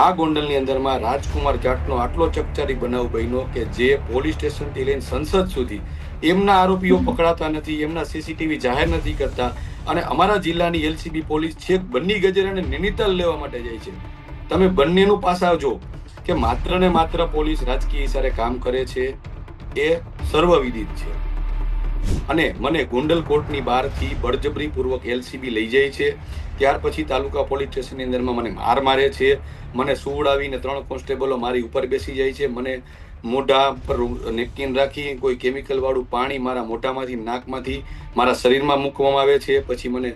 આ ગોંડલની અંદરમાં રાજકુમાર જાટનો આટલો ચકચારી બનાવ બન્યો કે જે પોલીસ સ્ટેશનથી લઈને સંસદ સુધી એમના આરોપીઓ પકડાતા નથી, એમના સીસીટીવી જાહેર નથી કરતા અને અમારા જિલ્લાની એલસીબી પોલીસ છેક બંની અને નૈનીતાલ લેવા માટે જાય છે. તમે બંનેનું પાસા જો કે માત્ર ને માત્ર પોલીસ રાજકીય ઇશારે કામ કરે છે, એ સર્વવિદિત છે. અને મને ગોંડલ કોર્ટની બહારથી બળજબરીપૂર્વક એલસીબી લઈ જાય છે. ત્યાર પછી તાલુકા પોલીસ સ્ટેશનની અંદરમાં મને માર મારે છે. મને સુવડાવીને ત્રણ કોન્સ્ટેબલો મારી ઉપર બેસી જાય છે. મને મોઢા પર નેપકિન રાખી કોઈ કેમિકલવાળું પાણી મારા મોઢામાંથી નાકમાંથી મારા શરીરમાં મૂકવામાં આવે છે. પછી મને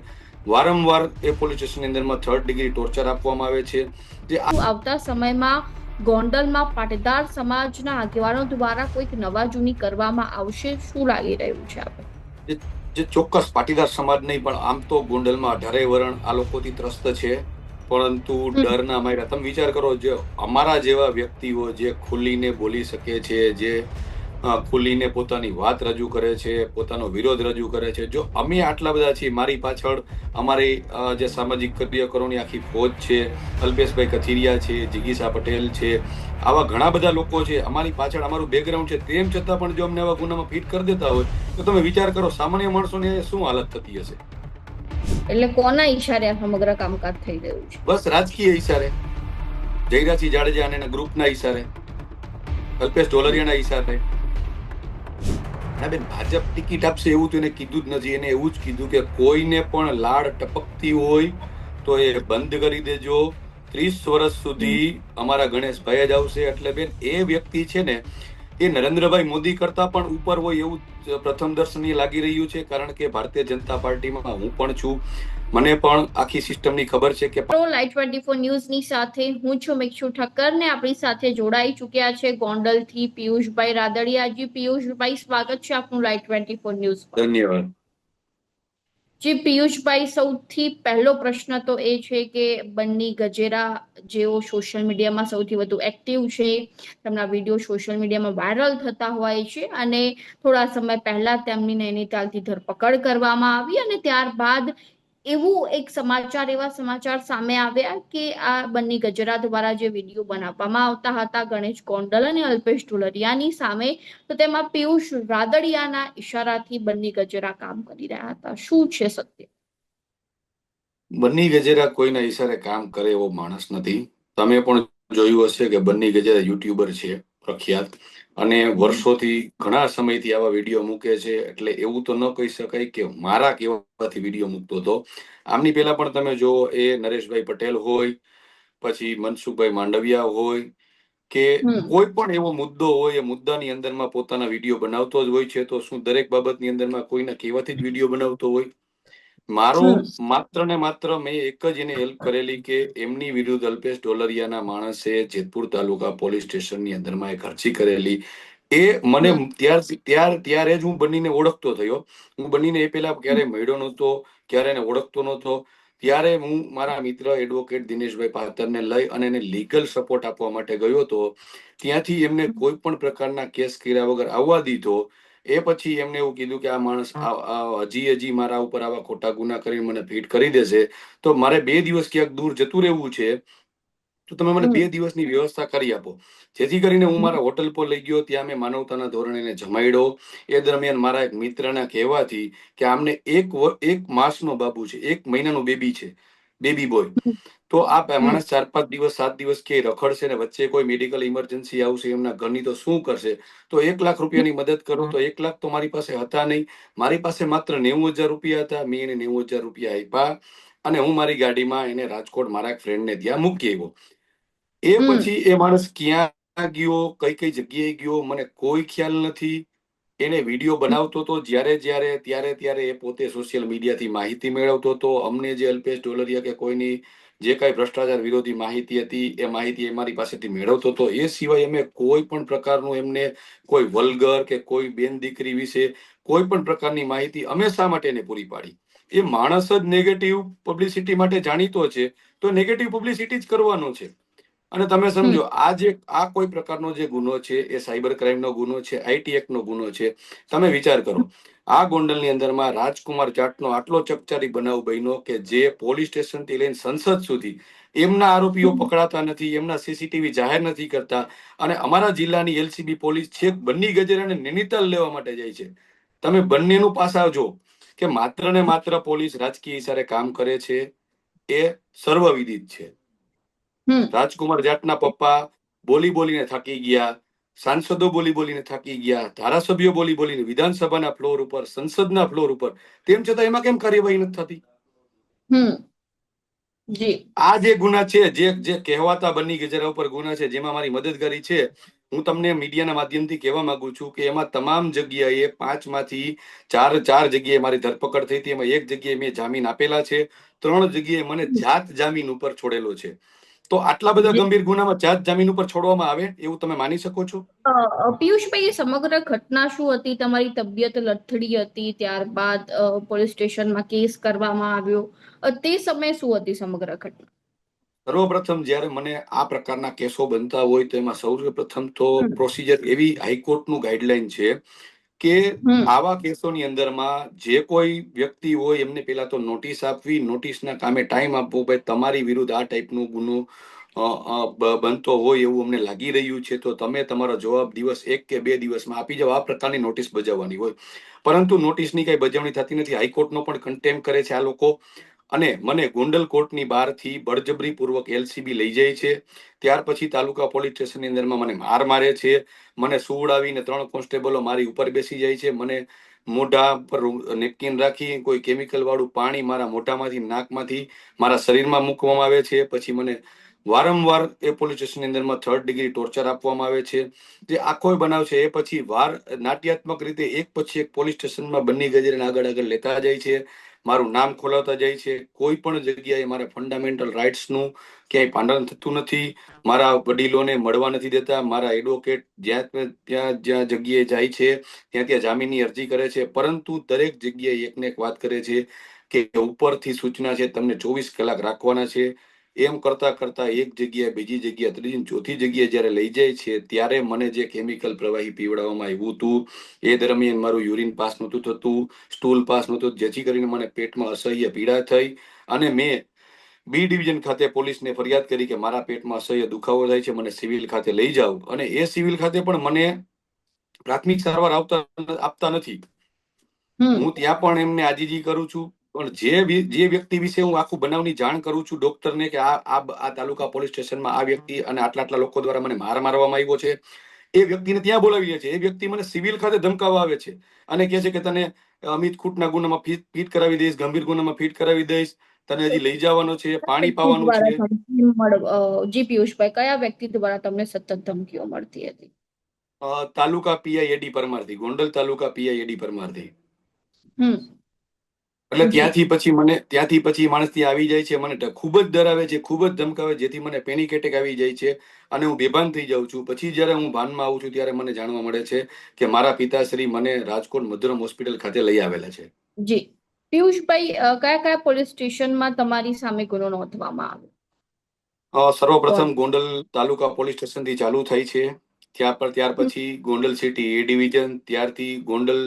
વારંવાર એ પોલીસ સ્ટેશનની અંદરમાં થર્ડ ડિગ્રી ટોર્ચર આપવામાં આવે છે. જે આવતા સમયમાં ગોંડલમાં પાટીદાર સમાજના આગેવાનો દ્વારા કોઈક નવા જૂની કરવામાં આવશે? શું લાગી રહ્યું છે આપણે જે ચોક્કસ પાટીદાર સમાજ નહીં પણ આમ તો ગોંડલમાં અઢારે વરણ આ લોકોથી ત્રસ્ત છે. પરંતુ ડરના માર્યા તમે વિચાર કરો જે અમારા જેવા વ્યક્તિઓ જે ખુલીને બોલી શકે છે જે ખુલીને પોતાની વાત રજૂ કરે છે પોતાનો વિરોધ રજૂ કરે છે. જો અમે આટલા બધા છીએ મારી પાછળ અમારી જે સામાજિક કાર્યકરોની આખી ફોજ છે અલ્પેશભાઈ કથિરિયા છે જિગીસા પટેલ છે આવા ઘણા બધા લોકો છે અમારી પાછળ અમારું બેકગ્રાઉન્ડ છે તેમ છતાં પણ જો અમને આવા ગુનામાં ફિટ કરી દેતા હોય તો તમે વિચાર કરો સામાન્ય માણસોને શું હાલત થતી હશે? એટલે કોના ઈશારે આ સમગ્ર કામકાજ થઈ ગયું છે? બસ રાજકીય ઈશારે. જયરાજસિંહ જાડેજા અને એના ગ્રુપના ઈશારે. અલ્પેશ ઢોલરિયાના ઈશારે. ના બેન ભાજપ ટિકિટ આપશે એવું તો એને કીધું જ નથી. એને એવું જ કીધું કે કોઈને પણ લાડ ટપકતી હોય તો એ બંધ કરી દેજો. ત્રીસ વર્ષ સુધી અમારા ગણેશભાઈ જ આવશે. એટલે બેન, એ વ્યક્તિ છે ને, એ નરેન્દ્રભાઈ મોદી કરતા પણ ઉપર હોય એવું પ્રથમ દર્શનીય લાગી રહ્યું છે. કારણ કે ભારતીય જનતા પાર્ટીમાં હું પણ છું. મને પણ આખી સિસ્ટમની ખબર છે કે પ્રો લાઈવ ટ્વેન્ટી ફોર ન્યૂઝની સાથે હું છું મિક્ષુ ઠક્કર ને આપણી સાથે જોડાઈ ચુક્યા છે ગોંડલથી પિયુષભાઈ રાદડિયાજી. પિયુષભાઈ સ્વાગત છે આપનું લાઈટ ટ્વેન્ટી ફોર ન્યૂઝ ધન્યવાદ. જી પિયુષભાઈ સૌથી પહેલો પ્રશ્ન તો એ છે કે બન્ની ગજેરા જેઓ સોશિયલ મીડિયામાં સૌથી વધુ એક્ટિવ છે તેમના વીડિયો સોશિયલ મીડિયામાં વાયરલ થતા હોય છે અને થોડા સમય પહેલા તેમની નૈનીતાલથી ધરપકડ કરવામાં આવી અને ત્યારબાદ એવું એક સમાચાર, એવા સમાચાર સામે આવ્યા કે આ બંને ગજરા દ્વારા જે વીડિયો બનાવવામાં આવતા હતા, ગણેશ ગોંડલ અને અલ્પેશ ઢોલરિયાની સામે, તો તેમાં પિયુષ રાદડિયાના ઈશારાથી બંને ગજરા કામ કરી રહ્યા હતા. શું છે સત્ય? બંને ગજરા કોઈના ઈશારે કામ કરે એવો માણસ નથી. તમે પણ જોયું હશે કે બંને ગજેરા યુટ્યુબર છે, પ્રખ્યાત. અને વર્ષોથી ઘણા સમયથી આવા વીડિયો મૂકે છે એટલે એવું તો ન કહી શકાય કે મારા કહેવાથી વીડિયો મૂકતો હતો. આમની પહેલા પણ તમે જો એ નરેશભાઈ પટેલ હોય પછી મનસુખભાઈ માંડવિયા હોય કે કોઈ પણ એવો મુદ્દો હોય એ મુદ્દાની અંદરમાં પોતાના વીડિયો બનાવતો જ હોય છે તો શું દરેક બાબતની અંદરમાં કોઈના કહેવાથી જ વીડિયો બનાવતો હોય? મારો. માત્ર ને માત્ર મેં એક જ એને હેલ્પ કરેલી કે એમની વિરુદ્ધ અલ્પેશ ડોલરિયાના માણસે જેતપુર તાલુકા પોલીસ સ્ટેશનની અંદરમાં એક અરજી કરેલી. એ મને ત્યાર ત્યાર ત્યારે જ હું બનીને ઓળખતો થયો. હું બનીને એ પેલા ક્યારે મળ્યો નહોતો ક્યારે એને ઓળખતો નહોતો. ત્યારે હું મારા મિત્ર એડવોકેટ દિનેશભાઈ પાતરને લઈ અને એને લીગલ સપોર્ટ આપવા માટે ગયો હતો. ત્યાંથી એમને કોઈ પણ પ્રકારના કેસ કર્યા વગર આવવા દીધો. એ પછી એમને એવું કીધું કે આ માણસ હજી હજી મારા ઉપર આવા ખોટા ગુના કરીને મને ફીટ કરી દેશે. તો મારે બે દિવસ ક્યાંક દૂર જતું રહેવું છે તો તમે મને બે દિવસની વ્યવસ્થા કરી આપો. જેથી કરીને હું મારા હોટલ પર લઈ ગયો ત્યાં મેં માનવતાના ધોરણે એને જમાડ્યો એ દરમિયાન મારા એક મિત્રના કહેવાથી કે આમને એક એક માસનો બાબુ છે એક મહિનાનો બેબી છે બેબી બોય. તો આ માણસ ચાર પાંચ દિવસ સાત દિવસ કે રખડશે ને વચ્ચે કોઈ મેડિકલ ઇમરજન્સી આવશે એમના ઘરની તો શું કરશે? તો એક લાખ રૂપિયાની મદદ કરો તો એક લાખ તો મારી પાસે હતા નહીં. મારી પાસે માત્ર નેવું હજાર રૂપિયા હતા. મેં એને નેવું હજાર રૂપિયા આપ્યા અને હું મારી ગાડીમાં એને રાજકોટ મારા ફ્રેન્ડને ત્યાં મૂકી આવ્યો. એ પછી એ માણસ ક્યાં ગયો કઈ કઈ જગ્યાએ ગયો મને કોઈ ખ્યાલ નથી. એને વીડિયો બનાવતો હતો જ્યારે જ્યારે ત્યારે ત્યારે એ પોતે સોશિયલ મીડિયાથી માહિતી મેળવતો હતો અમને જે અલ્પેશ ડોલરિયા કે કોઈની જે કાંઈ ભ્રષ્ટાચાર વિરોધી માહિતી હતી, એ માહિતી એ મારી પાસેથી મેળવતો હતો. એ સિવાય અમે કોઈ પણ પ્રકારનું એમને કોઈ વલ્ગર કે કોઈ બેન દીકરી વિશે કોઈ પણ પ્રકારની માહિતી અમે શા માટે એને પૂરી પાડી? એ માણસ જ નેગેટિવ પબ્લિસિટી માટે જાણીતો છે, તો નેગેટિવ પબ્લિસિટી જ કરવાનો છે. અને તમે સમજો આ જે આ કોઈ પ્રકારનો જે ગુનો છે એ સાયબર ક્રાઇમનો ગુનો છે આઈટી એક્ટનો ગુનો છે તમે વિચાર કરો. આ ગોંડલની અંદરમાં રાજકુમાર જાટનો આટલો ચકચારી બનાવ બન્યો કે જે પોલીસ સ્ટેશનથી લઈને સંસદ સુધી એમના આરોપીઓ પકડાતા નથી એમના સીસીટીવી જાહેર નથી કરતા અને અમારા જિલ્લાની એલસીબી પોલીસ છેક બન્ની ગજેરાને નૈનીતાલ લેવા માટે જાય છે. તમે બંનેનું પાસા જો કે માત્ર ને માત્ર પોલીસ રાજકીય ઇશારે કામ કરે છે એ સર્વવિદિત છે. રાજકુમાર જાટના પપ્પા બોલી બોલીને થાકી ગયા સાંસદો બોલી બોલીને થાકી ગયા ધારાસભ્યો બોલી બોલીને વિધાનસભાના ફ્લોર ઉપર સંસદના ફ્લોર ઉપર તેમ છતાં એમાં કેમ કાર્યવાહી નથી થતી? આ જે ગુના છે જે જે કહેવાતા બની ગજરા ઉપર ગુના છે જેમાં મારી મદદગારી છે હું તમને મીડિયાના માધ્યમથી કહેવા માંગુ છું કે એમાં તમામ જગ્યાએ પાંચમાંથી ચાર ચાર જગ્યાએ મારી ધરપકડ થઈ હતી એમાં એક જગ્યાએ મેં જામીન આપેલા છે ત્રણ જગ્યાએ મને જાત જામીન ઉપર છોડેલો છે. તો આટલા બધા ગંભીર ગુનામાં જાત જામીન ઉપર છોડવામાં આવે એવું તમે માની શકો છો? પિયુષભાઈ સમગ્ર ઘટના શું હતી? તમારી તબિયત લથડી હતી ત્યારબાદ પોલીસ સ્ટેશનમાં કેસ કરવામાં આવ્યો. તે સમયે શું હતી સમગ્ર ઘટના? સર્વપ્રથમ જ્યારે મને આ પ્રકારના કેસો બનતા હોય તો એમાં સૌપ્રથમ તો પ્રોસિજર એવી હાઈકોર્ટનું ગાઈડલાઈન છે કે આવા કેસોની અંદરમાં જે કોઈ વ્યક્તિ હોય એમને પેલા તો નોટિસ આપવી નોટિસના કામે ટાઈમ આપવો. ભાઈ તમારી વિરુદ્ધ આ ટાઈપનો ગુનો બનતો હોય એવું અમને લાગી રહ્યું છે તો તમે તમારો જવાબ દિવસ એક કે બે દિવસમાં આપી જાઓ. આ પ્રકારની નોટિસ બજાવવાની હોય. પરંતુ નોટિસની કઈ બજાવણી થતી નથી. હાઈકોર્ટનો પણ કન્ટેમ કરે છે આ લોકો. અને મને ગોંડલ કોર્ટની બહારથી બળજબરી પૂર્વક એલસીબી લઈ જાય છે. ત્યાર પછી તાલુકા પોલીસ સ્ટેશનની અંદરમાં મને માર મારે છે. મને સુવડાવીને ત્રણ કોન્સ્ટેબલો મારી ઉપર બેસી જાય છે. મને મોઢા પર નેપકિન રાખી, કોઈ કેમિકલ વાળું પાણી મારા મોઢામાંથી, નાકમાંથી મારા શરીરમાં મૂકવામાં આવે છે. પછી મને વારંવાર એ પોલીસ સ્ટેશનની અંદરમાં થર્ડ ડિગ્રી ટોર્ચર આપવામાં આવે છે. જે આખો બનાવ છે એ પછી વાર, નાટ્યાત્મક રીતે એક પછી એક પોલીસ સ્ટેશનમાં બંને ગજરેને આગળ આગળ લેતા જાય છે. મારું નામ ખોલાવતા જાય છે. કોઈ પણ જગ્યાએ મારા ફંડામેન્ટલ રાઇટ્સનું ક્યાંય પાંડન થતું નથી. મારા વડીલોને મળવા નથી દેતા. મારા એડવોકેટ જ્યાં ત્યાં- જ્યાં જગ્યાએ જાય છે, ત્યાં ત્યાં જામીનની અરજી કરે છે. પરંતુ દરેક જગ્યાએ એકને એક વાત કરે છે કે ઉપરથી સૂચના છે, તમને ચોવીસ કલાક રાખવાના છે. એમ કરતા કરતા એક જગ્યાએ બીજી જગ્યાએ ત્રીજી ચોથી જગ્યાએ જ્યારે લઈ જાય છે ત્યારે મને જે કેમિકલ પ્રવાહી પીવડાવવામાં આવ્યું હતું એ દરમિયાન મારું યુરિન પાસ નહોતું થતું સ્ટૂલ પાસ નહોતું જેથી કરીને મને પેટમાં અસહ્ય પીડા થઈ અને મેં બી ડિવિઝન ખાતે પોલીસને ફરિયાદ કરી કે મારા પેટમાં અસહ્ય દુખાવો થાય છે મને સિવિલ ખાતે લઈ જાઓ. અને એ સિવિલ ખાતે પણ મને પ્રાથમિક સારવાર આવતા આપતા નથી. હું ત્યાં પણ એમને આજીજી કરું છું. પણ જે જે વ્યક્તિ વિશે હું આખું બનાવની જાણ કરું છું ડોક્ટરને કે આ આ આ તાલુકા પોલીસ સ્ટેશનમાં આ વ્યક્તિ અને આટલા આટલા લોકો દ્વારા મને માર મારવામાં આવ્યો છે. એ વ્યક્તિને ત્યાં બોલાવીએ છીએ. છે એ વ્યક્તિ મને સિવિલ ખાતે ધમકાવવા આવે છે અને કહે છે કે તને અમિત ખૂટના ગુનામાં ફીટ કરાવી દઈશ ગંભીર ગુનામાં ફીટ કરાવી દઈશ. તને હજી લઈ જવાનો છે પાણી પાવાનું છે. જી પિયુષભાઈ કયા વ્યક્તિ દ્વારા તમને સતત ધમકીઓ મળતી હતી? તાલુકા પીઆઈ એડી પરમારથી ગોંડલ તાલુકા પીઆઈ એડી પરમારથી. હમ. એટલે ત્યાંથી પછી મને ત્યાંથી પછી માણસ ત્યાં આવી જાય છે મને ખૂબ જ ડરાવે છે ખૂબ જ ધમકાવે જેથી મને પેનિક એટેક આવી જાય છે અને હું બેભાન થઈ જાઉં છું. પછી જ્યારે હું ભાનમાં આવું છું ત્યારે મને જાણવા મળે છે કે મારા પિતાશ્રી મને રાજકોટ મધુરમ હોસ્પિટલ ખાતે લઈ આવેલા છે. જી. પિયુષભાઈ કયા કયા પોલીસ સ્ટેશનમાં તમારી સામે ગુનો નોંધવામાં આવ્યો? સર્વપ્રથમ ગોંડલ તાલુકા પોલીસ સ્ટેશનથી ચાલુ થાય છે. ત્યાં પર ત્યાર પછી ગોંડલ સિટી એ ડિવિઝન ત્યારથી ગોંડલ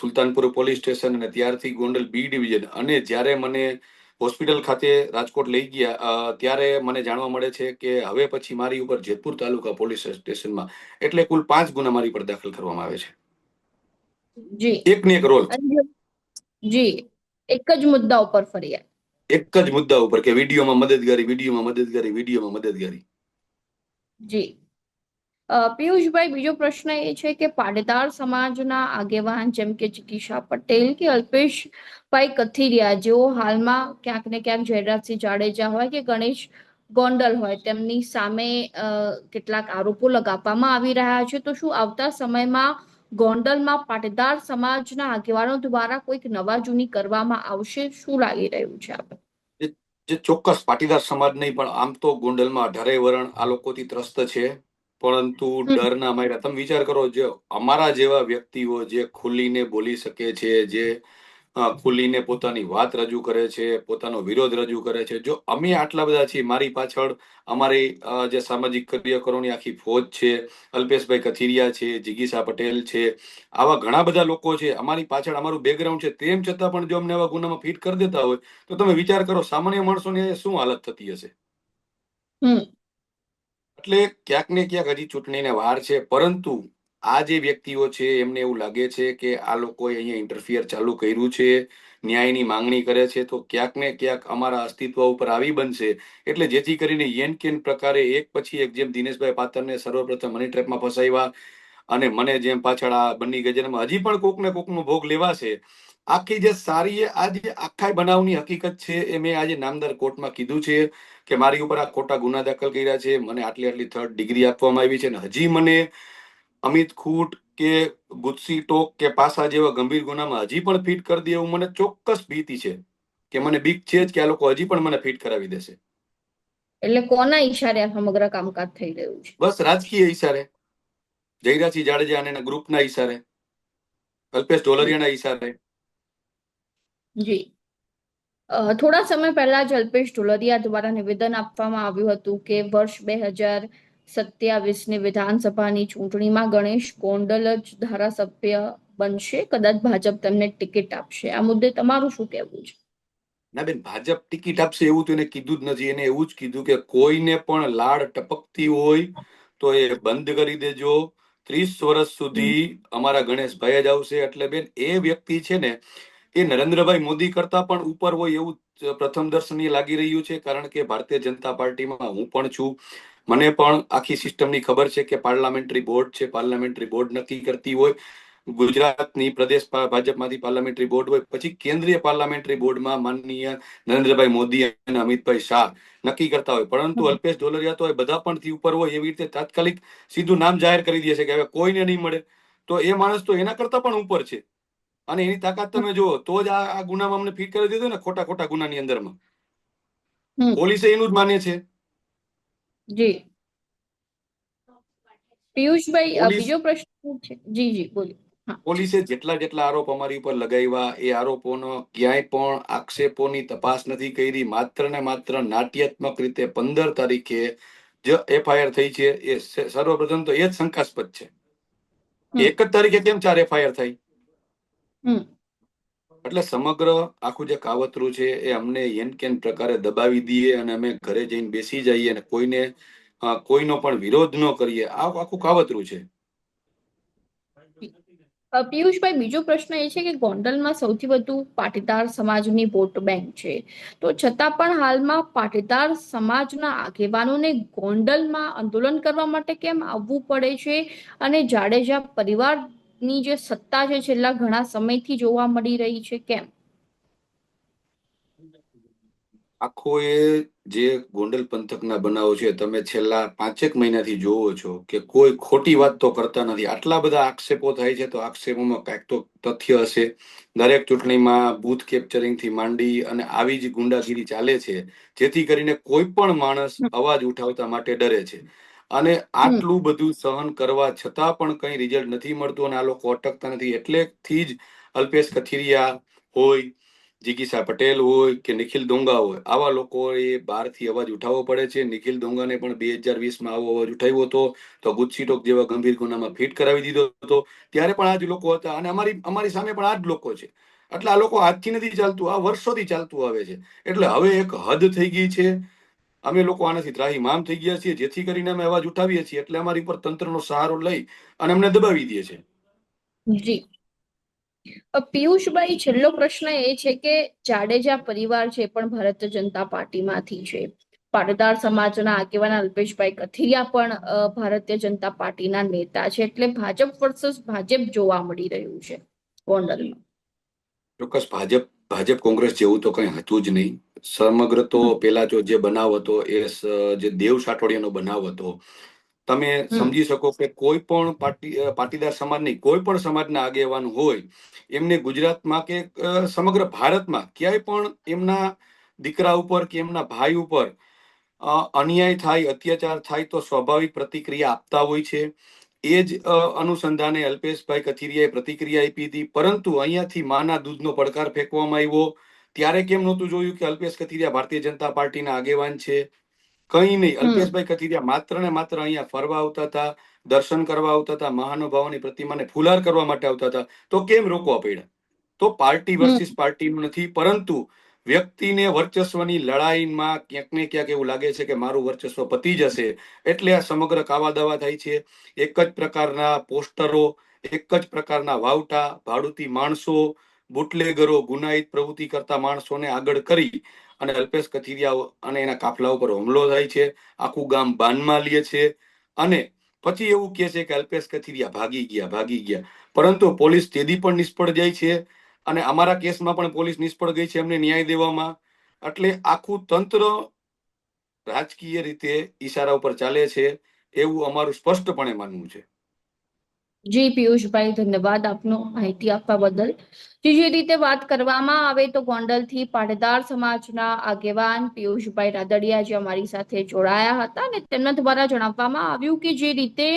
સુલતાનપુર પોલીસ સ્ટેશન અને ત્યારથી ગોંડલ બી ડિવિઝન અને જ્યારે મને હોસ્પિટલ ખાતે રાજકોટ લઈ ગયા ત્યારે મને જાણવા મળે છે કે હવે પછી મારી ઉપર જેતપુર તાલુકા પોલીસ સ્ટેશનમાં એટલે કુલ પાંચ ગુના મારી પર દાખલ કરવામાં આવે છે. જી. એક ને એક રોલ. જી એક જ મુદ્દા ઉપર ફરિયાદ એક જ મુદ્દા ઉપર કે વિડીયોમાં મદદગારી વિડીયોમાં મદદગારી વિડીયોમાં મદદગારી. જી. પિયુષભાઈ, બીજો પ્રશ્ન એ છે કે પાટીદાર સમાજના આગેવાન જેમ કે જિગીશા પટેલ કે અલ્પેશભાઈ કથિરિયા, જેઓ હાલમાં ક્યાંક ને ક્યાંક જયરાજસિંહ જાડેજા હોય કે ગણેશ ગોંડલ હોય, તેમની સામે કેટલાક આરોપો લગાવવામાં આવી રહ્યા છે. તો શું આવતા સમયમાં ગોંડલમાં પાટીદાર સમાજના આગેવાનો દ્વારા કોઈક નવા જૂની કરવામાં આવશે? શું લાગી રહ્યું છે આપણે જે ચોક્કસ પાટીદાર સમાજ નહીં, પણ આમ તો ગોંડલમાં અઢારે વરણ આ લોકોથી ત્રસ્ત છે. પરંતુ ડર ડરના માર્યા. તમે વિચાર કરો જે અમારા જેવા વ્યક્તિઓ જે ખુલીને બોલી શકે છે જે ખુલીને પોતાની વાત રજૂ કરે છે પોતાનો વિરોધ રજૂ કરે છે. જો અમે આટલા બધા છીએ મારી પાછળ અમારી જે સામાજિક કાર્યકરોની આખી ફોજ છે અલ્પેશભાઈ કથિરિયા છે જિગીસા પટેલ છે આવા ઘણા બધા લોકો છે અમારી પાછળ અમારું બેકગ્રાઉન્ડ છે તેમ છતાં પણ જો અમને આવા ગુનામાં ફિટ કરી દેતા હોય તો તમે વિચાર કરો સામાન્ય માણસોની શું હાલત થતી હશે? એટલે ક્યાંક ને ક્યાંક હજી ચૂંટણીને વાર છે, પરંતુ આ જે વ્યક્તિઓ છે, એમને એવું લાગે છે કે આ લોકોએ અહીંયા ઇન્ટરફિયર ચાલુ કર્યું છે, ન્યાયની માંગણી કરે છે, તો ક્યાંક ને ક્યાંક અમારા અસ્તિત્વ ઉપર આવી બનશે. એટલે જેથી કરીને યેન કેન પ્રકારે એક પછી એક જેમ દિનેશભાઈ પાતરને સર્વપ્રથમ મની ટ્રેપમાં ફસાવ્યા અને મને જેમ પાછળ આ બન્ની ગજરમાં હજી પણ કોક ને કોકનો ભોગ લેવાશે આખી જે સારી એ આ જે આખા બનાવની હકીકત છે એ મેં આજે નામદાર કોર્ટમાં કીધું છે કે મારી ઉપર આ ખોટા ગુના દાખલ કર્યા છે મને આટલી આટલી થર્ડ ડિગ્રી આપવામાં આવી છે અને હજી મને અમિત ખૂટ કે ગુસ્સી ટોક કે પાસા જેવા ગંભીર ગુનામાં હજી પણ ફિટ કરી દે એવું મને ચોક્કસ ભીતી છે કે મને બીક છે જ કે આ લોકો હજી પણ મને ફિટ કરાવી દેશે. એટલે કોના ઈશારે આ સમગ્ર કામકાજ થઈ રહ્યું છે? બસ રાજકીય ઈશારે. જયરાજસિંહ જાડેજા અને એના ગ્રુપના ઈશારે. કલ્પેશ ઢોલરિયાના ઈશારે. જી. થોડા સમય પહેલા જ અલ્પેશ ઢોલરિયા દ્વારા નિવેદન આપવામાં આવ્યું હતું કે વર્ષ બે હજાર સત્યાવીસની વિધાનસભાની ચૂંટણીમાં ગણેશ ગોંડલ જ ધારાસભ્ય બનશે. કદાચ ભાજપ તેમને ટિકિટ આપશે. આ મુદ્દે તમારું શું કહેવું છે? ના બેન, ભાજપ ટિકિટ આપશે એવું તો એને કીધું જ નથી. એને એવું જ કીધું કે કોઈને પણ લાડ ટપકતી હોય તો એ બંધ કરી દેજો. ત્રીસ વર્ષ સુધી અમારા ગણેશભાઈ જ આવશે. એટલે બેન, એ વ્યક્તિ છે ને એ નરેન્દ્રભાઈ મોદી કરતા પણ ઉપર હોય એવું પ્રથમ દર્શનીય લાગી રહ્યું છે કારણ કે ભારતીય જનતા પાર્ટીમાં હું પણ છું. મને પણ આખી સિસ્ટમની ખબર છે કે પાર્લામેન્ટરી બોર્ડ છે પાર્લામેન્ટરી બોર્ડ નક્કી કરતી હોય. ગુજરાતની પ્રદેશ ભાજપમાંથી પાર્લામેન્ટરી બોર્ડ હોય. પછી કેન્દ્રીય પાર્લામેન્ટરી બોર્ડમાં માનનીય નરેન્દ્રભાઈ મોદી અને અમિતભાઈ શાહ નક્કી કરતા હોય. પરંતુ અલ્પેશ ઢોલરિયા તો એ બધા પણ થી ઉપર હોય એવી રીતે તાત્કાલિક સીધું નામ જાહેર કરી દે છે કે હવે કોઈને નહીં મળે. તો એ માણસ તો એના કરતા પણ ઉપર છે. અને એની તાકાત તમે જુઓ તો જ આ ગુનામાં અમને ફીટ કરી દીધો ને ખોટા ખોટા ગુનાની અંદરમાં. પોલીસે એનું જ માને છે. જી. પિયુષભાઈ બીજો પ્રશ્ન છે? જી જી બોલો. પોલીસે જેટલા જેટલા આરોપ અમારી ઉપર લગાવ્યા એ આરોપોનો ક્યાંય પણ આક્ષેપોની તપાસ નથી કરી. માત્ર ને માત્ર નાટ્યાત્મક રીતે પંદર તારીખે જે એફઆઈઆર થઈ છે. એ સર્વપ્રથમ તો એ જ શંકાસ્પદ છે. એક જ તારીખે કેમ ચાર એફઆઈઆર થઈ? એટલે સમગ્ર આખું જે કાવતરું છે એ અમને એન કેન પ્રકારે દબાવી દઈએ અને અમે ઘરે જઈને બેસી જઈએ અને કોઈને કોઈનો પણ વિરોધ ન કરીએ. આ આખું કાવતરું છે. પિયુષભાઈ બીજો પ્રશ્ન એ છે કે ગોંડલમાં સૌથી વધુ પાટીદાર સમાજની વોટ બેંક છે. તો છતાં પણ હાલમાં પાટીદાર સમાજના આગેવાનોને ગોંડલમાં આંદોલન કરવા માટે કેમ આવવું પડે છે? અને જાડેજા પરિવારની જે સત્તા છે છેલ્લા ઘણા સમયથી જોવા મળી રહી છે કેમ? આખો એ જે ગોંડલ પંથકના બનાવો છે તમે છેલ્લા પાંચેક મહિનાથી જોવો છો કે કોઈ ખોટી વાત તો કરતા નથી. આટલા બધા આક્ષેપો થાય છે તો આક્ષેપોમાં કાંઈક તો તથ્ય હશે. દરેક ચૂંટણીમાં બૂથ કેપ્ચરિંગથી માંડી અને આવી જ ગુંડાગીરી ચાલે છે જેથી કરીને કોઈ પણ માણસ અવાજ ઉઠાવતા માટે ડરે છે. અને આટલું બધું સહન કરવા છતાં પણ કઈ રિઝલ્ટ નથી મળતું અને આ લોકો અટકતા નથી. એટલેથી જ અલ્પેશ કથિરિયા હોય જીગીસા પટેલ હોય કે નિખિલ દોંગા હોય આવા લોકોએ બહારથી અવાજ ઉઠાવવો પડે છે. નિખિલ દોંગાને પણ બે હજાર વીસમાં આવો અવાજ ઉઠાવ્યો હતો. તો ગુસ્સી ટોક જેવા ગંભીર ગુનામાં ફિટ કરાવી દીધો હતો. ત્યારે પણ આ જ લોકો હતા અને અમારી અમારી સામે પણ આ જ લોકો છે. એટલે આ લોકો આજથી નથી ચાલતું આ વર્ષોથી ચાલતું આવે છે. એટલે હવે એક હદ થઈ ગઈ છે. અમે લોકો આનાથી ત્રાહીમામ થઈ ગયા છીએ જેથી કરીને અમે અવાજ ઉઠાવીએ છીએ. એટલે અમારી ઉપર તંત્રનો સહારો લઈ અને અમને દબાવી દે છે. જી. પિયુષભાઈ છેલ્લો પ્રશ્ન એ છે કે જાડેજા પરિવાર છે પણ ભારતીય જનતા પાર્ટીમાંથી છે. પાટીદાર સમાજના આગેવાન અલ્પેશભાઈ કથિરિયા પણ ભારતીય જનતા પાર્ટીના નેતા છે. એટલે ભાજપ વર્સસ ભાજપ જોવા મળી રહ્યું છે. ગોંડલમાં. ચોક્કસ ભાજપ ભાજપ કોંગ્રેસ જેવું તો કઈ હતું જ નહીં. સમગ્ર તો પેલા જો જે બનાવ હતો એ જે દેવ સાઠોડિયાનો બનાવ હતો તમે સમજી શકો કે કોઈ પણ પાટી પાટીદાર સમાજની કોઈ પણ સમાજના આગેવાન હોય એમને ગુજરાતમાં કે સમગ્ર ભારતમાં ક્યાંય પણ એમના દીકરા ઉપર કે એમના ભાઈ ઉપર અન્યાય થાય અત્યાચાર થાય તો સ્વાભાવિક પ્રતિક્રિયા આપતા હોય છે. એ જ અનુસંધાને અલ્પેશભાઈ કથિરિયાએ પ્રતિક્રિયા આપી હતી. પરંતુ અહીંયાથી માના દૂધનો પડકાર ફેંકવામાં આવ્યો. ત્યારે કેમ નહોતું જોયું કે અલ્પેશ કથિરિયા ભારતીય જનતા પાર્ટીના આગેવાન છે? કંઈ નહીં. અલ્પેશભાઈ કથિરિયા માત્ર ને માત્ર અહીંયા ફરવા આવતા હતા દર્શન કરવા આવતા હતા મહાનુભાવોની પ્રતિમાને ફુલાર કરવા માટે આવતા હતા. તો કેમ રોકવા પડ્યા? તો પાર્ટી. વર્સિસ પાર્ટીનું નથી. પરંતુ વ્યક્તિને વર્ચસ્વની લડાઈમાં ક્યાંક ને ક્યાંક એવું લાગે છે કે મારું વર્ચસ્વ પતી જશે. એટલે આ સમગ્ર કાવા દાવા થાય છે. એક જ પ્રકારના પોસ્ટરો, એક જ પ્રકારના વાવટા, ભાડુતી માણસો, બુટલેગરો ગુનાહિત પ્રવૃત્તિ કરતા માણસોને આગળ કરી અને અલ્પેશ કથિરિયા અને એના કાફલા ઉપર હુમલો થાય છે. આખું ગામ બાનમાં લે છે. અને પછી એવું કહે છે કે અલ્પેશ કથિરિયા ભાગી ગયા ભાગી ગયા. પરંતુ પોલીસ તેદી પણ નિષ્ફળ જાય છે. અને અમારા કેસમાં પણ પોલીસ નિષ્ફળ ગઈ છે, એમને ન્યાય દેવામાં. એટલે આખું તંત્ર રાજકીય રીતે ઈશારા ઉપર ચાલે છે, એવું અમારું સ્પષ્ટપણે માનવું છે. જી, પિયુષભાઈ, ધન્યવાદ આપનો માહિતી આપવા બદલ. જે જે રીતે વાત કરવામાં આવે તો ગોંડલથી પાટીદાર સમાજના આગેવાન પિયુષભાઈ રાદડિયા જે અમારી સાથે જોડાયા હતા અને તેમના દ્વારા જણાવવામાં આવ્યું કે જે રીતે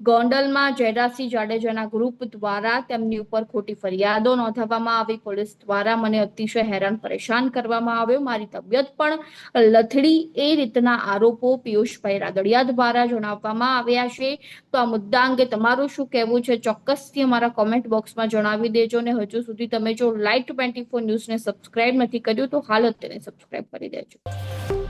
ગોંડલમાં જયરાજસિંહ જાડેજાના ગ્રુપ દ્વારા તેમની ઉપર ખોટી ફરિયાદો નોંધાવવામાં આવી. પોલીસ દ્વારા મને અતિશય હેરાન પરેશાન કરવામાં આવ્યો. મારી તબિયત પણ લથડી. એ રીતના આરોપો પિયુષભાઈ રાદડિયા દ્વારા જણાવવામાં આવ્યા છે. તો આ મુદ્દા અંગે તમારું શું કહેવું છે? ચોક્કસથી અમારા કોમેન્ટ બોક્સમાં જણાવી દેજો ને હજુ સુધી તમે જો લાઈટ ટ્વેન્ટી ફોર ન્યૂઝને સબસ્ક્રાઇબ નથી કર્યું, તો હાલ જ તેને સબસ્ક્રાઇબ કરી દેજો.